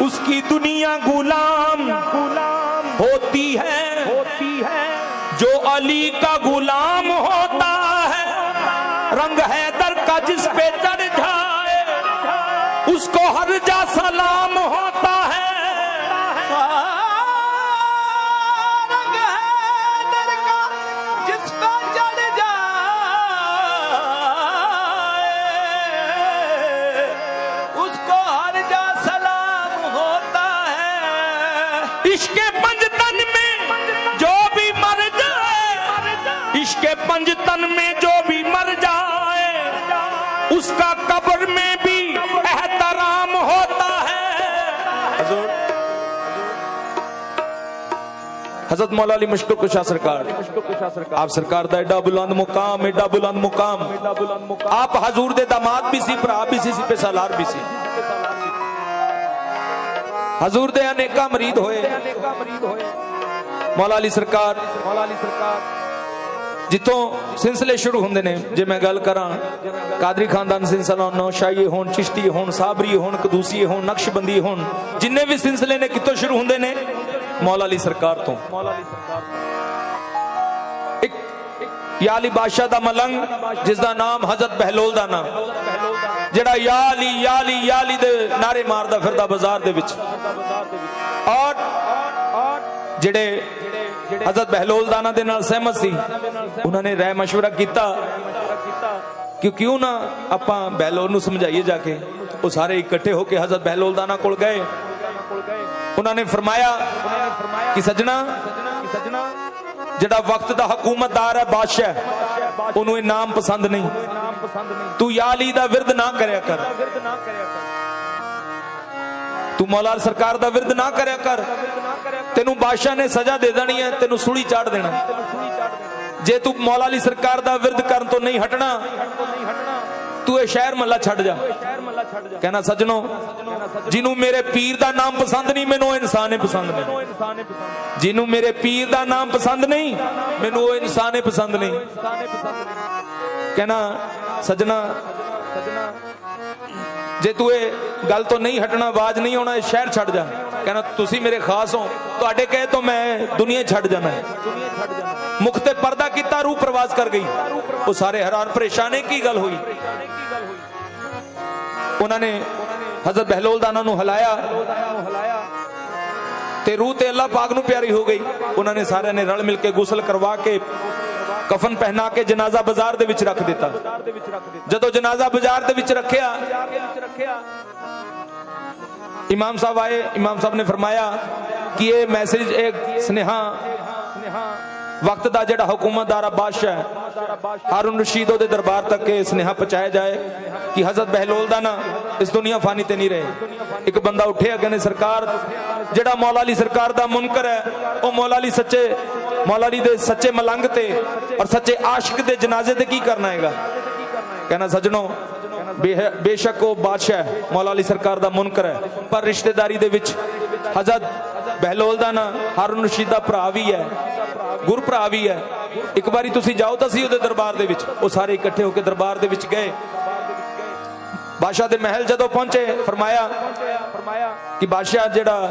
اس کی دنیا غلام ہوتی ہے، جو علی کا غلام ہوتا ہے۔ رنگ حیدر کا جس پہ چڑھ جائے، اس کو ہر جا سلام ہو اس کا قبر میں بھی احترام ہوتا ہے۔ حضرت مولا علی مشکل کشا سرکار۔ آپ سرکار دا ایڈا بلند مقام، ایڈا بلند مقام۔ آپ حضور دے داماد بھی سی پر آپ بھی سی پر سالار بھی سی۔ حضور دے انیکہ مرید ہوئے۔ مولا علی سرکار مولا علی سرکار۔ ਜਿੱਥੋਂ ਸਿਲਸਿਲੇ ਸ਼ੁਰੂ ਹੁੰਦੇ ਨੇ, ਜੇ ਮੈਂ ਗੱਲ ਕਰਾਂ, ਕਾਦਰੀ ਖਾਨਦਾਨ ਸਿਲਸਿਲਾ ਨੌਸ਼ਾਹੀ ਹੋਣ, ਚਿਸ਼ਤੀ ਹੋਣ, ਸਾਬਰੀ ਹੋਣ ਕਦੂਸੀ ਹੋਣ, ਨਕਸ਼ਬੰਦੀ ਹੋਣ, ਜਿੰਨੇ ਵੀ ਸਿਲਸਿਲੇ ਨੇ ਕਿੱਥੋਂ ਸ਼ੁਰੂ ਹੁੰਦੇ ਨੇ, ਮੌਲਾ ਅਲੀ ਸਰਕਾਰ ਤੋਂ। ਮੌਲਾ ਅਲੀ ਸਰਕਾਰ ਇੱਕ ਯਾ ਅਲੀ ਬਾਦਸ਼ਾਹ ਦਾ ਮਲੰਗ ਜਿਸ ਦਾ ਨਾਮ ਹਜ਼ਰਤ ਬਹਿਲੋਲ ਦਾ ਨਾਮ ਜਿਹੜਾ ਯਾ ਅਲੀ ਯਾ ਅਲੀ ਯਾ ਅਲੀ ਦੇ ਨਾਰੇ ਮਾਰਦਾ ਫਿਰਦਾ ਬਾਜ਼ਾਰ ਦੇ ਵਿੱਚ। ਔਰ ਜਿਹੜੇ ਹਜ਼ਰਤ ਬਹਿਲੋਲ ਦਾਨਾ ਦੇ ਨਾਲ ਸਹਿਮਤ ਸੀ ਉਹਨਾਂ ਨੇ ਰਾਏ مشورہ ਕੀਤਾ ਕਿ ਕਿਉਂ ਨਾ ਆਪਾਂ ਬਹਿਲੋਲ ਨੂੰ ਸਮਝਾਈਏ ਜਾ ਕੇ ਉਹ ਸਾਰੇ ਇਕੱਠੇ ਹੋ ਕੇ ਹਜ਼ਰਤ ਬਹਿਲੋਲ ਦਾਨਾ ਕੋਲ ਗਏ ਉਹਨਾਂ ਨੇ ਫਰਮਾਇਆ ਕਿ ਸਜਣਾ ਜਿਹੜਾ ਵਕਤ ਦਾ ਹਕੂਮਤਦਾਰ ਹੈ ਬਾਦਸ਼ਾਹ ਹੈ, ਉਹਨੂੰ ਇਹ ਨਾਮ ਪਸੰਦ ਨਹੀਂ ਤੂੰ ਯਾ ਅਲੀ ਦਾ ਵਿਰਦ ਨਾ ਕਰਿਆ ਕਰ ਤੂੰ ਮੌਲਾ ਸਰਕਾਰ ਦਾ ਵਿਰਦ ਨਾ ਕਰਿਆ ਕਰ। ਤੈਨੂੰ ਬਾਦਸ਼ਾਹ ਨੇ ਸਜ਼ਾ ਦੇ ਦੇਣੀ ਹੈ, ਤੈਨੂੰ ਸੂਲੀ ਚਾੜ ਦੇਣਾ। ਜੇ ਤੂੰ ਮੌਲਾ ਅਲੀ ਸਰਕਾਰ ਦਾ ਵਿਰਦ ਕਰਨ ਤੋਂ ਨਹੀਂ ਹਟਣਾ, ਤੂੰ ਇਹ ਸ਼ਹਿਰ ਮੱਲਾ ਛੱਡ ਜਾ। ਕਹਿਣਾ, ਸੱਜਣੋ, ਜਿਹਨੂੰ ਮੇਰੇ ਪੀਰ ਦਾ ਨਾਮ ਪਸੰਦ ਨਹੀਂ, ਮੈਨੂੰ ਉਹ ਇਨਸਾਨ ਹੀ ਪਸੰਦ ਨਹੀਂ। ਜਿਹਨੂੰ ਮੇਰੇ ਪੀਰ ਦਾ ਨਾਮ ਪਸੰਦ ਨਹੀਂ, ਮੈਨੂੰ ਉਹ ਇਨਸਾਨ ਹੀ ਪਸੰਦ ਨਹੀਂ। ਕਹਿਣਾ, ਸੱਜਣਾ ਜੇ ਤੂੰ ਇਹ ਗੱਲ ਤੋਂ ਨਹੀਂ ਹਟਣਾ, ਆਵਾਜ਼ ਨਹੀਂ ਆਉਣਾ, ਇਹ ਸ਼ਹਿਰ ਛੱਡ ਜਾ। ਕਹਿੰਦਾ, ਤੁਸੀਂ ਮੇਰੇ ਖਾਸ ਹੋ। ਤੁਹਾਡੇ ਕਹੇ ਤੋਂ ਮੈਂ ਦੁਨੀਆ ਛੱਡ ਜਾਣਾ ਹੈ। ਮੁਖ ਤੇ ਪਰਦਾ ਕੀਤਾ, ਰੂਹ ਪ੍ਰਵਾਸ ਕਰ ਗਈ। ਉਹ ਸਾਰੇ ਹੈਰਾਨ, ਪਰੇਸ਼ਾਨ ਹੈ, ਕੀ ਗੱਲ ਹੋਈ? ਉਹਨਾਂ ਨੇ ਹਜ਼ਰਤ ਬਹਿਲੋਲ ਉਹਨਾਂ ਨੂੰ ਹਲਾਇਆ ਤੇ ਰੂਹ ਤੇ ਅੱਲਾਹ ਪਾਕ ਨੂੰ ਪਿਆਰੀ ਹੋ ਗਈ। ਉਹਨਾਂ ਨੇ ਸਾਰਿਆਂ ਨੇ ਰਲ ਮਿਲ ਕੇ ਗੁਸਲ ਕਰਵਾ ਕੇ ਕਫਨ ਪਹਿਨਾ ਕੇ ਜਨਾਜ਼ਾ ਬਾਜ਼ਾਰ ਦੇ ਵਿੱਚ ਰੱਖ ਦਿੱਤਾ। ਜਦੋਂ ਜਨਾਜ਼ਾ ਬਾਜ਼ਾਰ ਦੇ ਵਿੱਚ ਰੱਖਿਆ, ਇਮਾਮ ਸਾਹਿਬ ਆਏ, ਇਮਾਮ ਸਾਹਿਬ ਨੇ ਫਰਮਾਇਆ ਕਿ ਇਹ ਮੈਸੇਜ, ਇਹ ਸੁਨੇਹਾ ਵਕਤ ਦਾ ਜਿਹੜਾ ਹੁਕੂਮਤਦਾਰ ਆ ਬਾਦਸ਼ਾਹ ਹੈ ਹਾਰੂਨ ਰਸ਼ੀਦ ਉਹਦੇ ਦਰਬਾਰ ਤੱਕ ਇਹ ਸੁਨੇਹਾ ਪਹੁੰਚਾਇਆ ਜਾਏ ਕਿ ਹਜ਼ਰਤ ਬਹਿਲੋਲ ਦਾ ਨਾ ਇਸ ਦੁਨੀਆ ਫਾਨੀ ਤੇ ਨਹੀਂ ਰਹੇ। ਇੱਕ ਬੰਦਾ ਉੱਠਿਆ ਕਹਿੰਦੇ ਸਰਕਾਰ ਜਿਹੜਾ ਮੌਲਾ ਅਲੀ ਸਰਕਾਰ ਦਾ ਮੁਨਕਰ ਹੈ ਉਹ ਮੌਲਾ ਅਲੀ ਸੱਚੇ ਮੌਲਾ ਅਲੀ ਦੇ ਸੱਚੇ ਮਲੰਗ ਤੇ ਔਰ ਸੱਚੇ ਆਸ਼ਿਕ ਦੇ ਜਨਾਜ਼ੇ ਤੇ ਕੀ ਕਰਨਾ ਹੈਗਾ? ਕਹਿੰਦਾ ਸੱਜਣੋ ਬੇ- ਬੇਸ਼ੱਕ ਉਹ ਬਾਦਸ਼ਾਹ ਹੈ, ਮੌਲਾ ਅਲੀ ਸਰਕਾਰ ਦਾ ਮੁਨਕਰ ਹੈ ਪਰ ਰਿਸ਼ਤੇਦਾਰੀ ਦੇ ਵਿੱਚ ਹਜ਼ਰਤ ਬਹਿਲੋਲ ਦਾ ਨਾ ਹਾਰੂਨ ਰਸ਼ੀਦ ਦਾ ਭਰਾ ਵੀ ਹੈ, ਗੁਰ ਭਰਾ ਵੀ ਹੈ। ਇੱਕ ਵਾਰੀ ਤੁਸੀਂ ਜਾਓ ਤਾਂ ਸੀ ਉਹਦੇ ਦਰਬਾਰ ਦੇ ਵਿੱਚ। ਉਹ ਸਾਰੇ ਇਕੱਠੇ ਹੋ ਕੇ ਦਰਬਾਰ ਦੇ ਵਿੱਚ ਗਏ। ਬਾਦਸ਼ਾਹ ਦੇ ਮਹਿਲ ਜਦੋਂ ਪਹੁੰਚੇ, ਫਰਮਾਇਆ ਕਿ ਬਾਦਸ਼ਾਹ ਜਿਹੜਾ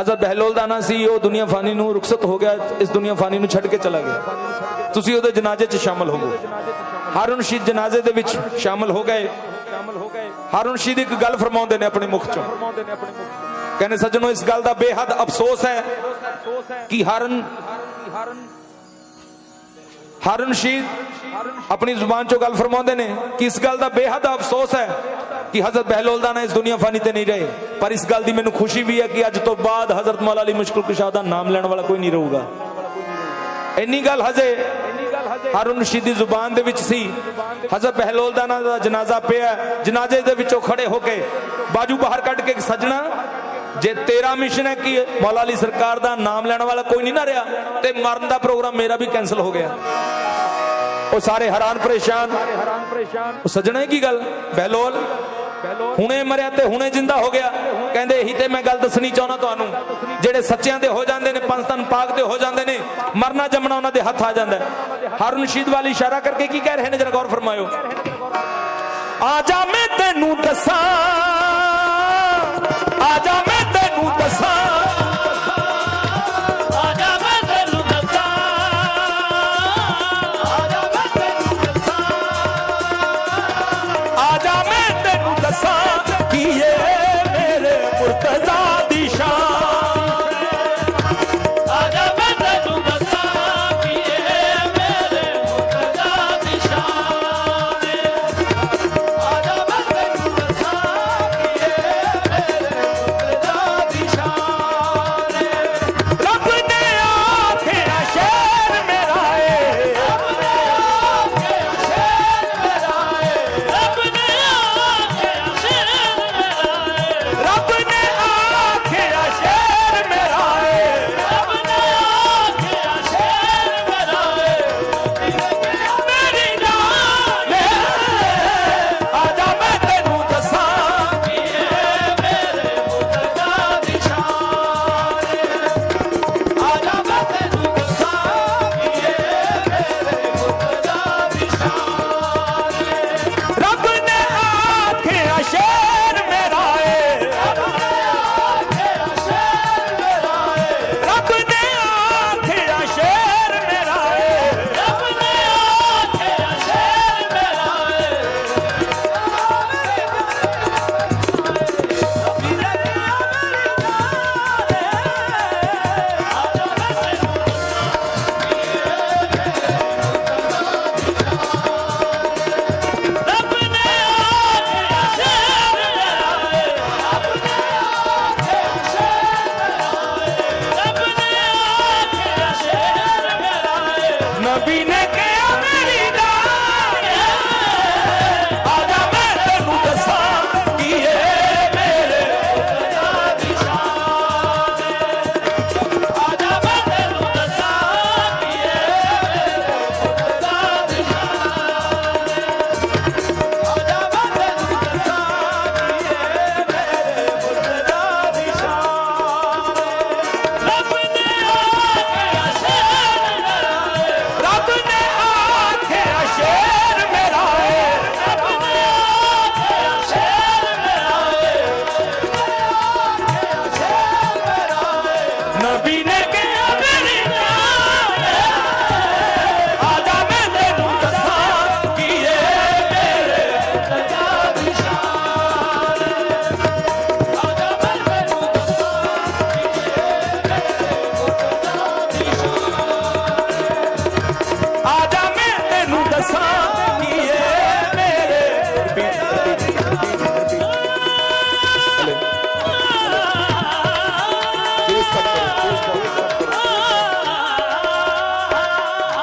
ਹਜ਼ਰਤ ਬਹਿਲੋਲ ਦਾ ਨਾ ਸੀ, ਉਹ ਦੁਨੀਆ ਫਾਨੀ ਨੂੰ ਰੁਖਸਤ ਹੋ ਗਿਆ, ਇਸ ਦੁਨੀਆ ਫਾਨੀ ਨੂੰ ਛੱਡ ਕੇ ਚਲਾ ਗਿਆ। ਤੁਸੀਂ ਉਹਦੇ ਜਨਾਜ਼ੇ 'ਚ ਸ਼ਾਮਲ ਗਏ। ਹਾਰੂਨ ਰਸ਼ੀਦ ਜਨਾਜ਼ੇ ਦੇ ਵਿੱਚ ਸ਼ਾਮਲ ਹੋ ਗਏ। ਹਾਰੂਨ ਰਸ਼ੀਦ ਇੱਕ ਗੱਲ ਫਰਮਾਉਂਦੇ ਨੇ ਆਪਣੇ ਮੁਖ ਚੋਂ। ਕਹਿੰਦੇ ਸੱਜਣੋ, ਇਸ ਗੱਲ ਦਾ ਬੇਹੱਦ ਅਫਸੋਸ ਹੈ ਕਿ ਹਰਨ ਹਰਨ ਸ਼ੀਦ ਆਪਣੀ ਜ਼ੁਬਾਨ ਚੋਂ ਗੱਲ ਫਰਮਾਉਂਦੇ ਨੇ ਕਿ ਇਸ ਗੱਲ ਦਾ ਬੇਹੱਦ ਅਫਸੋਸ ਹੈ ਕਿ ਹਜ਼ਰਤ ਬਹਿਲੋਲ ਦਾ ਨਾ ਇਸ ਦੁਨੀਆ ਫਾਨੀ ਤੇ ਨਹੀਂ ਰਹੇ। ਪਰ ਇਸ ਗੱਲ ਦੀ ਮੈਨੂੰ ਖੁਸ਼ੀ ਵੀ ਹੈ ਕਿ ਅੱਜ ਤੋਂ ਬਾਅਦ ਹਜ਼ਰਤ ਮੌਲਾ ਅਲੀ ਮੁਸ਼ਕਿਲ ਕੁਸ਼ਾ ਦਾ ਨਾਮ ਲੈਣ ਵਾਲਾ ਕੋਈ ਨਹੀਂ ਰਹੂਗਾ। ਇੰਨੀ ਗੱਲ ਹਜੇ ਹਰੁਨ ਦੀ ਜ਼ੁਬਾਨ ਦੇ ਵਿੱਚ ਸੀ। ਹਜ਼ਰਤ ਬਹਿਲੋਲ ਦਾ ਨਾ ਜਨਾਜ਼ਾ ਪਿਆ ਜਨਾਜ਼ੇ ਦੇ ਵਿੱਚੋਂ ਖੜੇ ਹੋ ਕੇ ਬਾਜੂ ਬਾਹਰ ਕੱਢ ਕੇ ਸੱਜਣਾ ਜੇ ਤੇਰਾ ਮਿਸ਼ਨ ਹੈ ਕਿ ਮੌਲਾ ਅਲੀ ਸਰਕਾਰ ਦਾ ਨਾਮ ਲੈਣ ਵਾਲਾ ਕੋਈ ਨਹੀਂ ਨਾ ਰਿਹਾ, ਤੇ ਮਰਨ ਦਾ ਪ੍ਰੋਗਰਾਮ ਮੇਰਾ ਵੀ ਕੈਨਸਲ ਹੋ ਗਿਆ। ਉਹ ਸਾਰੇ ਹੈਰਾਨ ਪਰੇਸ਼ਾਨ। ਉਹ ਸਜਣਾ ਕੀ ਗੱਲ? ਬਹਿਲੋਲ? ਹੁਣੇ ਮਰਿਆ ਤੇ ਹੁਣੇ ਜਿੰਦਾ ਹੋ ਗਿਆ। ਕਹਿੰਦੇ ਇਹੀ ਤੇ ਮੈਂ ਗੱਲ ਦੱਸਣੀ ਚਾਹਣਾ ਤੁਹਾਨੂੰ। ਜਿਹੜੇ ਸੱਚਿਆਂ ਦੇ ਹੋ ਜਾਂਦੇ ਨੇ ਪੰਜਤਨ ਪਾਕ ਤੇ ਹੋ ਜਾਂਦੇ ਨੇ, ਮਰਨਾ ਜੰਮਣਾ ਉਹਨਾਂ ਦੇ ਹੱਥ ਆ ਜਾਂਦਾ ਹਰ ਸ਼ੀਦ ਵਾਲੀ ਇਸ਼ਾਰਾ ਕਰਕੇ ਕੀ ਕਹਿ ਰਹੇ ਨੇ, ਜਰਾ ਗੌਰ ਫਰਮਾਇਓ। ਆ ਜਾ ਮੈਂ ਤੈਨੂੰ ਦੱਸਾਂ, ਆ Mudança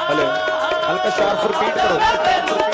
हलो हल्का शार्प रिपीट करो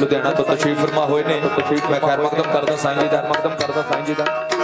ਲੁਧਿਆਣਾ ਤੋਂ ਤਸ਼ਰੀਫ ਫਰਮਾ ਹੋਏ ਨੇ। ਮੈਂ ਖੈਰ ਮਕਦਮ ਕਰਦਾ ਸਾਈਂ ਜੀ ਦਾ। ਮਕਦਮ ਕਰਦਾ ਸਾਈਂ ਜੀ ਦਾ।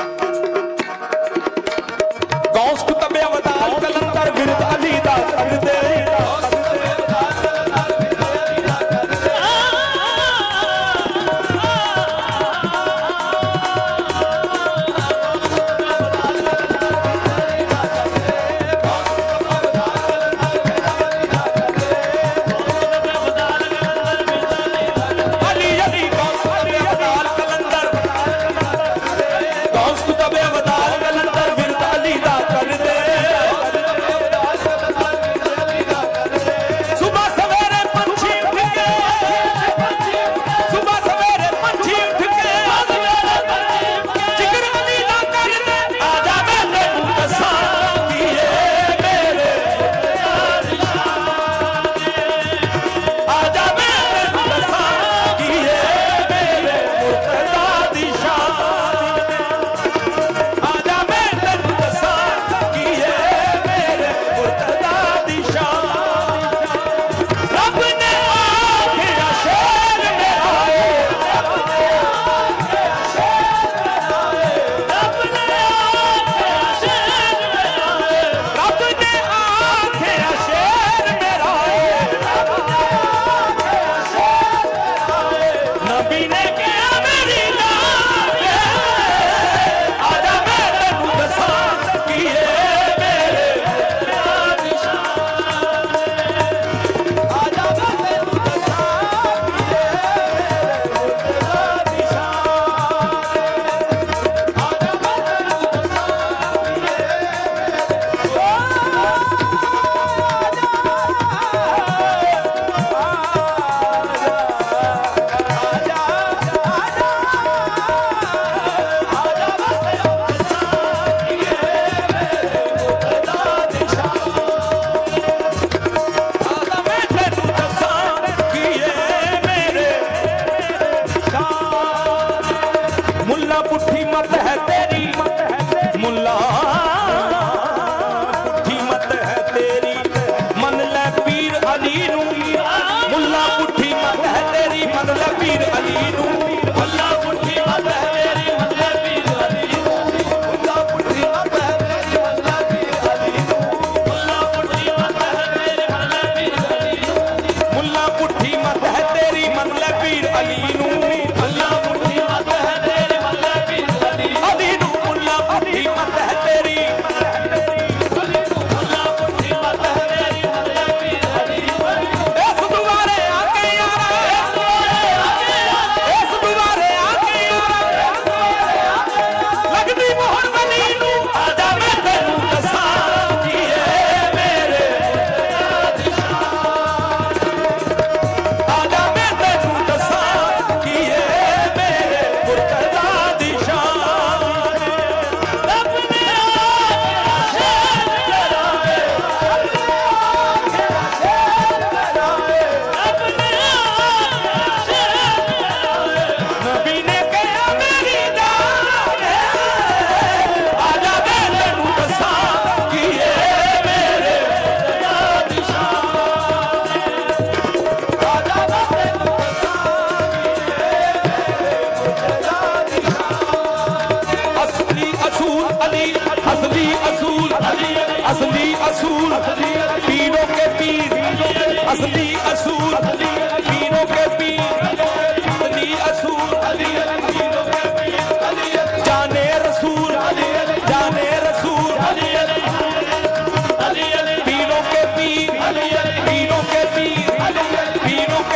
ir a.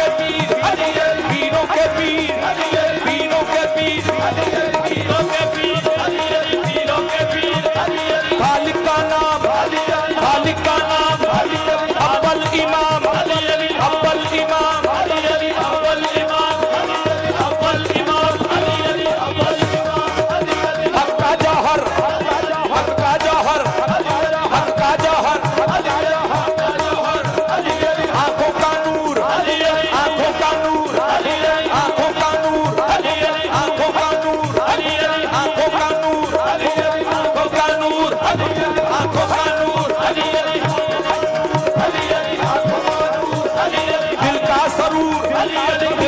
que pide, vino que pide, vino que pide, Hallelujah.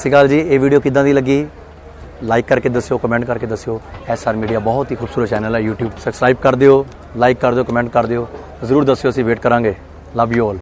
ਸ਼੍ਰੀ ਅਕਾਲ ਜੀ, ਇਹ ਵੀਡੀਓ ਕਿੱਦਾਂ ਦੀ ਲੱਗੀ? ਲਾਈਕ ਕਰਕੇ ਦੱਸਿਓ ਕਮੈਂਟ ਕਰਕੇ ਦੱਸਿਓ। ਐਸ ਆਰ ਮੀਡੀਆ ਬਹੁਤ ਹੀ ਖੂਬਸੂਰਤ ਚੈਨਲ ਹੈ YouTube ਸਬਸਕ੍ਰਾਈਬ ਕਰ ਦਿਓ ਲਾਈਕ ਕਰ ਦਿਓ ਕਮੈਂਟ ਕਰ ਦਿਓ। ਜ਼ਰੂਰ ਦੱਸਿਓ, ਅਸੀਂ ਵੇਟ ਕਰਾਂਗੇ। Love you all